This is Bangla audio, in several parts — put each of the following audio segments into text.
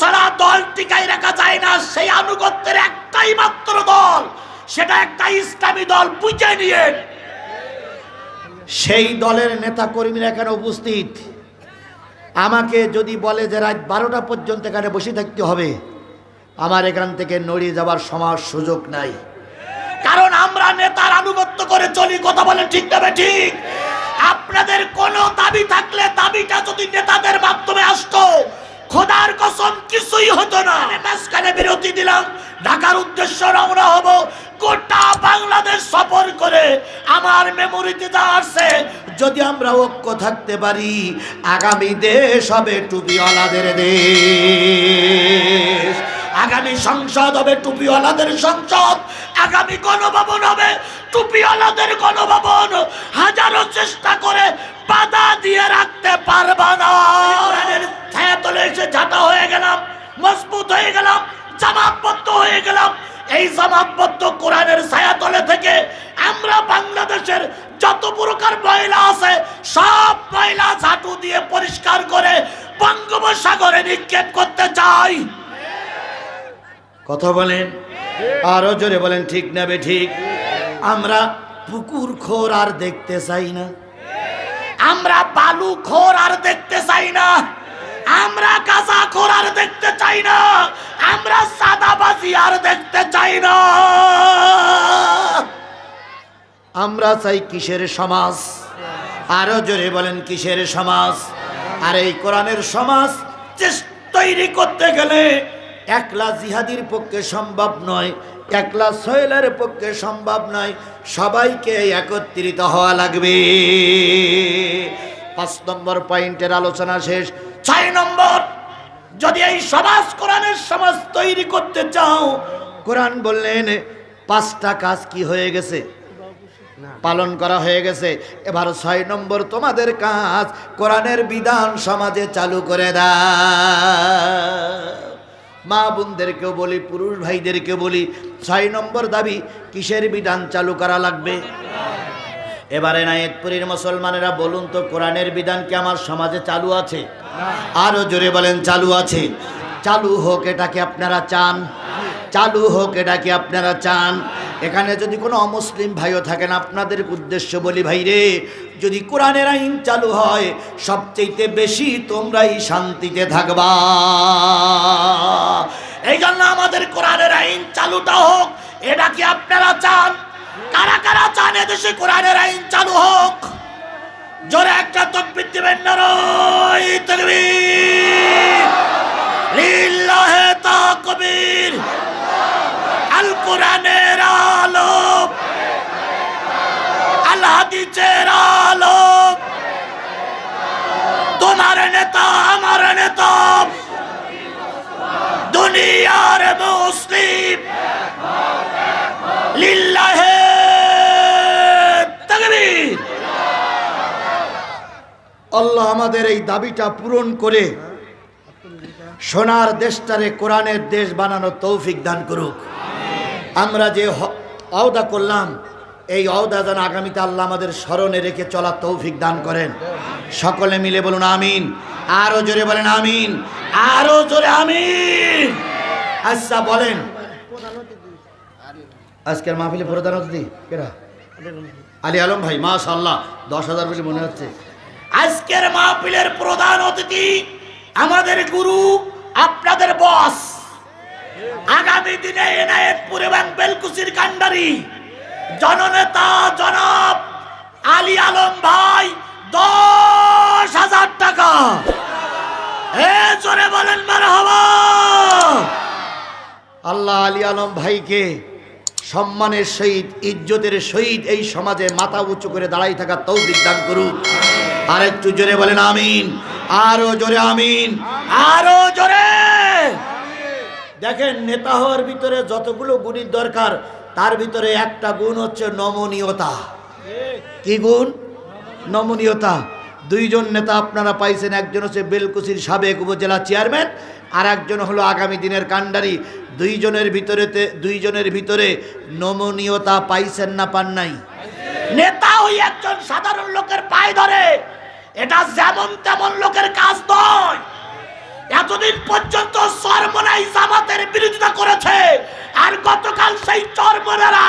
ছাড়া দল টিকাই রাখা যায় না সেই আনুগত্যের একটাই মাত্র দল সেটা একটা ইসলামী দল বুঝে নিয়ে সেই দলের নেতা কর্মীরা এখানে উপস্থিত। আমাকে যদি বলে যে রাত বারোটা পর্যন্ত এখানে বসে থাকতে হবে আমার এখান থেকে নড়িয়ে যাবার সমাজ সুযোগ নাই। কারণ আমরা নেতার আনুগত্য করে চলি কথা বলে ঠিক তবে ঠিক? আপনাদের কোনো দাবি থাকলে দাবিটা যদি নেতাদের মাধ্যমে আসতো খোদার কসম কিছুই হতো না। মাঝখানে বিরতি দিলাম। ঢাকার উদ্দেশ্য রওনা হব। গোটা বাংলাদেশ সফর করে আমার মেমোরিতে যা আসছে, যদি আমরা ঐক্য থাকতে পারি, আগামী দেশ হবে টুপিওয়ালাদের দেশ। আগামী সংসদ হবে টুপিওয়ালাদের সংসদ। আগামী গণভবন হবে টুপিওয়ালাদের গণভবন। হাজারো চেষ্টা করে বাধা দিয়ে রাখতে পারবা না। হয়ে গেলাম জামাতবদ্ধ হয়ে গেলাম। এই জামাতবদ্ধ কোরআনের ছায়া তলে থেকে আমরা বাংলাদেশের যত প্রকার ময়লা আছে সব ময়লা ঝাঁটু দিয়ে পরিষ্কার করে বঙ্গোপসাগরে নিক্ষেপ করতে চাই। কথা বলেন আরও জোরে বলেন ঠিক নেবে ঠিক? আমরা পুকুর খোর আর দেখতে চাই না। আমরা বালু খোর আর দেখতে চাই না। আমরা গাঁজা খোর আর দেখতে চাই না। আমরা সাদাবাজি আর দেখতে চাই না। আমরা চাই কিসের সমাজ? আরও জোরে বলেন কিসের সমাজ? আর এই কোরআনের সমাজ তৈরি করতে গেলে একলা জিহাদির পক্ষে সম্ভব নয়, একলা সোহেলের পক্ষে সম্ভব নয়, সবাইকে একত্রিত হওয়া লাগবে। পাঁচ নম্বর পয়েন্টের আলোচনা শেষ। ছয় নম্বর, যদি এই সমাজ কোরআনের সমাজ তৈরি করতে চাও, কোরআন বললেন, পাঁচটা কাজ কি হয়ে গেছে? পালন করা হয়ে গেছে। এবার ছয় নম্বর, তোমাদের কাজ কোরআনের বিধান সমাজে চালু করে দাও। মা বোনদেরকেও বলি, পুরুষ ভাইদেরকে বলি, ছয় নম্বর দাবি, কিসের বিধান চালু করা লাগবে? এবারে নায়েতপুরীর মুসলমানেরা বলুন তো, কোরআনের বিধান কি আমার সমাজে চালু আছে? আরও জোরে বলেন, চালু আছে। চালু হোক এটা কি আপনারা চান? চালু হোক এটা কি আপনারা চান? এখানে যদি কোনো অমুসলিম ভাইও থাকেন, আপনাদের উদ্দেশ্য বলি, ভাইরে, যদি কোরআনের আইন চালু হয় সবচেয়ে বেশি তোমরাই শান্তিতে থাকবা। এই জন্য আমাদের কোরআনের আইন চালুটা হোক, এটা কি আপনারা চান? কারা কারা চান? এদেশে কোরআনের আইন চালু হোক। জোরে একটা তকবির দিবেন নারাই তাকবীর। লিল্লাহে তাকবীর। আল কোরআনের আলো আল হাদিসের আলো তোমার নেতা, আমার নেতা। দুনিয়ার মুসলিম। লিল্লাহে তাকবীর আল্লাহ আমাদের এই দাবিটা পূরণ করে সোনার দেশটারে কোরআনের দেশ বানানো তৌফিক দান করুক। আমরা যে অওদা করলাম, এই অওদা যেন আগামীতে আল্লাহ আমাদের স্মরণে রেখে চলা তৌফিক দান করেন। সকলে মিলে বলুন আমিন। আরও জোরে বলেন আমিন। আরও জোরে আমিন। আচ্ছা বলেন। আজকের মাহফিলে প্রধান অতিথি কেরা? আলী আলম ভাই মাশাল্লাহ দশ হাজার বলে মনে হচ্ছে। আজকের মাহফিলের প্রধান অতিথি আমাদের গুরু, আপনাদের বস। আগামী দিনে এনায়েতপুর এবং বেলকুচির কান্ডারি জননেতা জনাব আলী আলম ভাই, দশ হাজার টাকা। এ জোরে বলেন, মারহাবা। আল্লাহ আলী আলম ভাইকে সম্মানের সহিত, ইজ্জতের সহিত এই সমাজে মাথা উঁচু করে দাঁড়াই থাকা তৌফিক দান করুক। আর একটু জোরে বলেন আমিন। আরও জোরে আমিন। আরও জোরে। দেখেন নেতা হওয়ার ভিতরে যতগুলো গুণের দরকার, তার ভিতরে একটা গুণ হচ্ছে নমনীয়তা। কি গুণ? নমনীয়তা। দুইজন নেতা আপনারা পাইছেন, একজন হচ্ছে বেলকুচির সাবেক উপজেলা চেয়ারম্যান আর একজন হলো আগামী দিনের কাণ্ডারি। দুইজনের ভিতরেতে দুইজনের ভিতরে নমনীয়তা পাইছেন না, পান নাই। নেতা ওই একজন সাধারণ লোকের পায়ে ধরে, এটা যেমন তেমন লোকের কাজ নয়। এতদিন পর্যন্ত সরমনাই জামাতের বিরোধিতা করেছে, আর গতকাল সেই চরমনারা,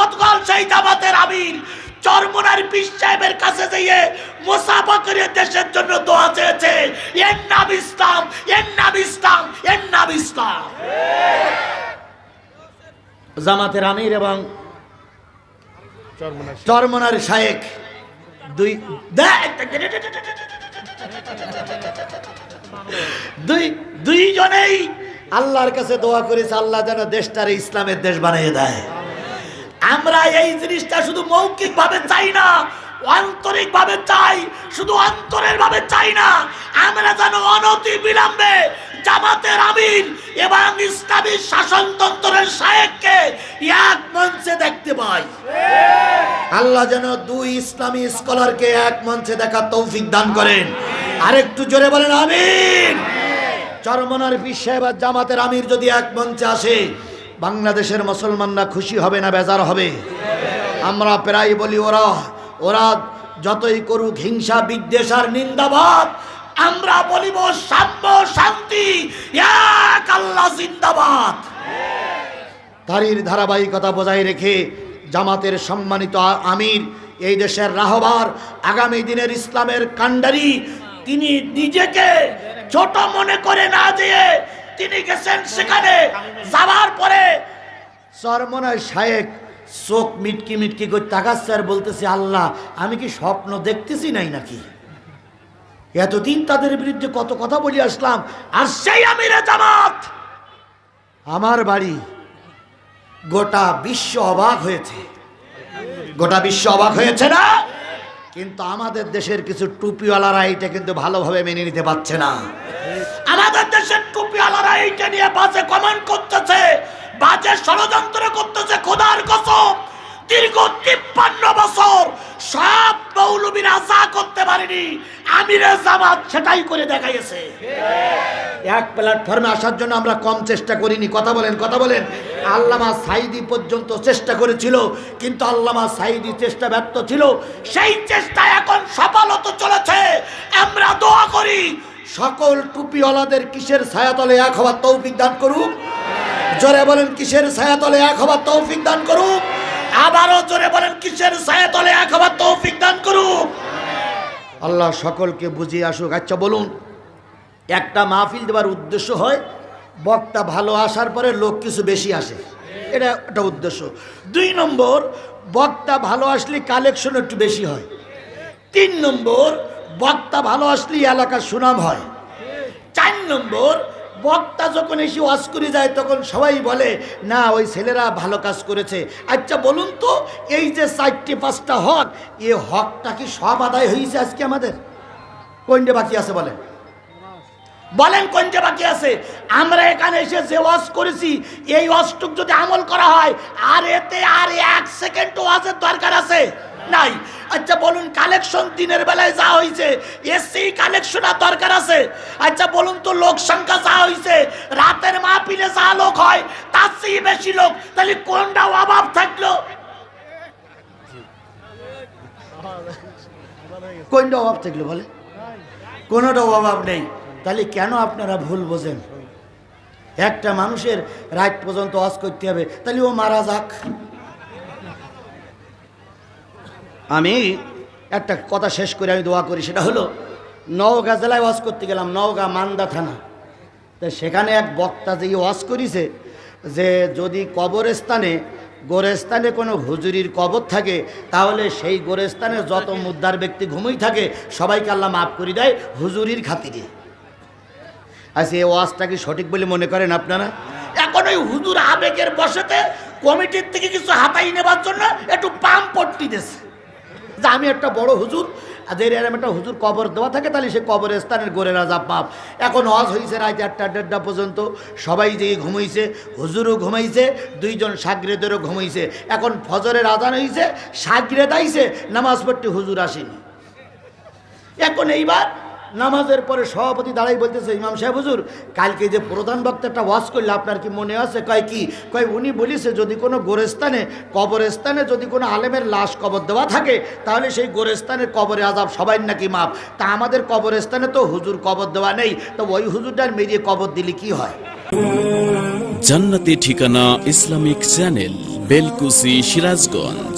গতকাল সেই জামাতের আমির, চরমনার পীর সাহেবের কাছে যেয়ে মোসাফা করে দেশের জন্য দোয়া চেয়েছে, এর নাম ইসলাম, এর নাম ইসলাম, এর নাম ইসলাম। জামাতের আমির এবং চরমনার শায়েক দুই দুই দুইজনেই আল্লাহর কাছে দোয়া করেছে আল্লাহ যেন দেশটারে ইসলামের দেশ বানিয়ে দেয় আমরা এই জিনিসটা শুধু মৌখিক ভাবে চাই না আন্তরিক ভাবে চাই শুধু অন্তরের ভাবে চাই না আমরা যেন অনতি বিলম্বে জামাতের আমির এবং ইসলামী শাসনতন্ত্রের শায়েককে এক মঞ্চে দেখতে পাই। আল্লাহ যেন দুই ইসলামী স্কলারকে এক মঞ্চে দেখা তৌফিক দান করেন। আরেকটু জোরে বলেন, আমিন। চরমনার বিশ্ব বা জামাতের আমির যদি এক মঞ্চে আসে, বাংলাদেশের মুসলমানরা খুশি হবে না বেজার হবে? আমরা প্রায় বলি, ওরা ওরা যতই করুক, হিংসা, বিদ্বেষ আর নিন্দাবাদ আমরা বলিব সাম্য শান্তি, এক আল্লাহ জিন্দাবাদ। তারির ধারাবাহিকতা বজায় রেখে জামাতের সম্মানিত আমির, এই দেশের রাহবার আগামী দিনের ইসলামের কাণ্ডারি, তিনি নিজেকে ছোট মনে করে না যেয়ে তিনি গেছেন সেখানে। যাওয়ার পরে সরমনায় শায়েক চোখ মিটকি মিটকি করে তাকাচ্ছে আর বলতেছে, আল্লাহ, আমি কি স্বপ্ন দেখতেছি নাই নাকি? এতদিন তাদের বিরুদ্ধে কত কথা বলি আসলাম, আর সেই আমিরে জামাত! আমার বাড়ি গোটা বিশ্ব অবাক হয়েছে। গোটা বিশ্ব অবাক হয়েছে না? কিন্তু আমাদের দেশের কিছু টুপিওয়ালারা এইটা কিন্তু ভালোভাবে মেনে নিতে পারছে না। আমাদের দেশের টুপিওয়ালারা এইটা নিয়ে বাজে কমেন্ট করতেছে, বাজে ষড়যন্ত্র করতেছে, খোদার কসম। দীর্ঘ তিপ্পান্ন বছর সব মৌলবীরা যা করতে পারেনি, আমিরে জামাত সেটাই করে দেখাইছে এক প্ল্যাটফর্মে আসার জন্য আমরা কম চেষ্টা করিনি। কথা বলেন কথা বলেন। আল্লামা সাইদি পর্যন্ত চেষ্টা করেছিল, কিন্তু আল্লামা সাইদি চেষ্টা ব্যর্থ ছিল। সেই চেষ্টা এখন সফল হতে চলেছে। আমরা দোয়া করি, সকল টুপিওয়ালাদের কিসের ছায়াতলে এক হওয়ার তৌফিক দান করুক? জোরে বলেন, কিসের ছায়াতলে এক হওয়ার তৌফিক দান করুক? আবারও জোরে বলেন, কিসের ছায়াতলে এক হওয়ার তৌফিক দান করুক। আল্লাহ সকলকে বুঝিয়ে আসুক। আচ্ছা বলুন, একটা মাহফিল দেওয়ার উদ্দেশ্য হয়, বক্তা ভালো আসার পরে লোক কিছু বেশি আসে। এটা একটা উদ্দেশ্য। দুই নম্বর, বক্তা ভালো আসলে কালেকশন একটু বেশি হয়। তিন নম্বর, বক্তা ভালো আসলে এলাকার সুনাম হয়। চার নম্বর বক্তা যখন এসে ওয়াজ করে যায়, তখন সবাই বলে, না, ওই ছেলেরা ভালো কাজ করেছে। আচ্ছা বলুন তো, এই যে চারটে, পাঁচটা হক, এ হকটা কি সব আদায় হয়েছে আজকে আমাদের? কোনটা বাকি আছে বলেন। বলেন কোনটা বাকি আছে। আমরা এখানে এসে যে ওয়াজ করেছি, এই ওয়াজটুক যদি আমল করা হয়, আর এতে আর এক সেকেন্ড ওয়াজের দরকার আছে। নাই। আচ্ছা বলুন কালেকশন দিনের বেলায় যা হয়েছে এসি কালেকশন আর দরকার আছে? আচ্ছা বলুন তো, লোক সংখ্যা যা হয়েছে রাতের মাহফিলে যা লোক হয়, তার চেয়ে বেশি লোক, তাহলে কোনটা অভাব থাকল? কোনটা অভাব থাকল বলে? কোনোটা অভাব নেই। তাহলে কেন আপনারা ভুল বোঝেন? একটা মানুষের রাত পর্যন্ত অস করতে হবে, তাহলে ও মারা যাক। আমি একটা কথা শেষ করে আমি দোয়া করি, সেটা হলো, নওগাঁ জেলায় ওয়াজ করতে গেলাম, নওগাঁ মান্দা থানা। তো সেখানে এক বক্তা যে ওয়াজ করিছে যে যদি কবরস্থানে, গোরস্থানে কোনো হুজুরির কবর থাকে, তাহলে সেই গোরস্থানে যত মুদ্রার ব্যক্তি ঘুমই থাকে, সবাইকে আল্লাহ মাফ করে দেয় হুজুরির খাতিরে। আচ্ছা এই ওয়াজটা কি সঠিক বলে মনে করেন আপনারা? এখন ওই হুজুর আবেগের বসেতে কমিটির থেকে কিছু হাতাই নেবার জন্য একটু পাম্প পট্টি দিয়েছে যে আমি একটা বড় হুজুর, আর এরম একটা হুজুর কবর দেওয়া থাকে, তাহলে সে কবরের স্থানের গড়ে রাজা পাপ এখন অজ হয়েছে রাত আটটা, দেড়টা পর্যন্ত। সবাই যে ঘুমাইছে, হুজুরও ঘুমাইছে, দুইজন সাগরেদেরও ঘুমাইছে। এখন ফজরের আজান হয়েছে সাগরেদ আইছে, নামাজ পড়তে হুজুর আসেনি। এখন এইবার নামাজের পরে সভাপতি দাঁড়াই বলতেছে, ইমাম সাহেব, হুজুর, কালকে যে প্রধান বক্তা একটা ওয়াজ করলে, আপনার কি মনে আছে? কয় কি? কয়, উনি বলিছে, যদি কোনো গোরস্থানে কবরস্থানে যদি কোনো আলেমের লাশ কবর দেওয়া থাকে, তাহলে সেই গোরস্থানের কবরে আজাব সবাই নাকি মাপ তা আমাদের কবরস্থানে তো হুজুর কবর দেওয়া নেই, তো ওই হুজুরটার মেরিয়ে কবর দিলে কি হয়? জান্নাতি ঠিকানা ইসলামিক চ্যানেল, বেলকুসি, সিরাজগঞ্জ।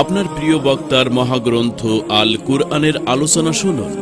আপনার প্রিয় বক্তার মহাগ্রন্থ আল কুরআনের আলোচনা শুনুন।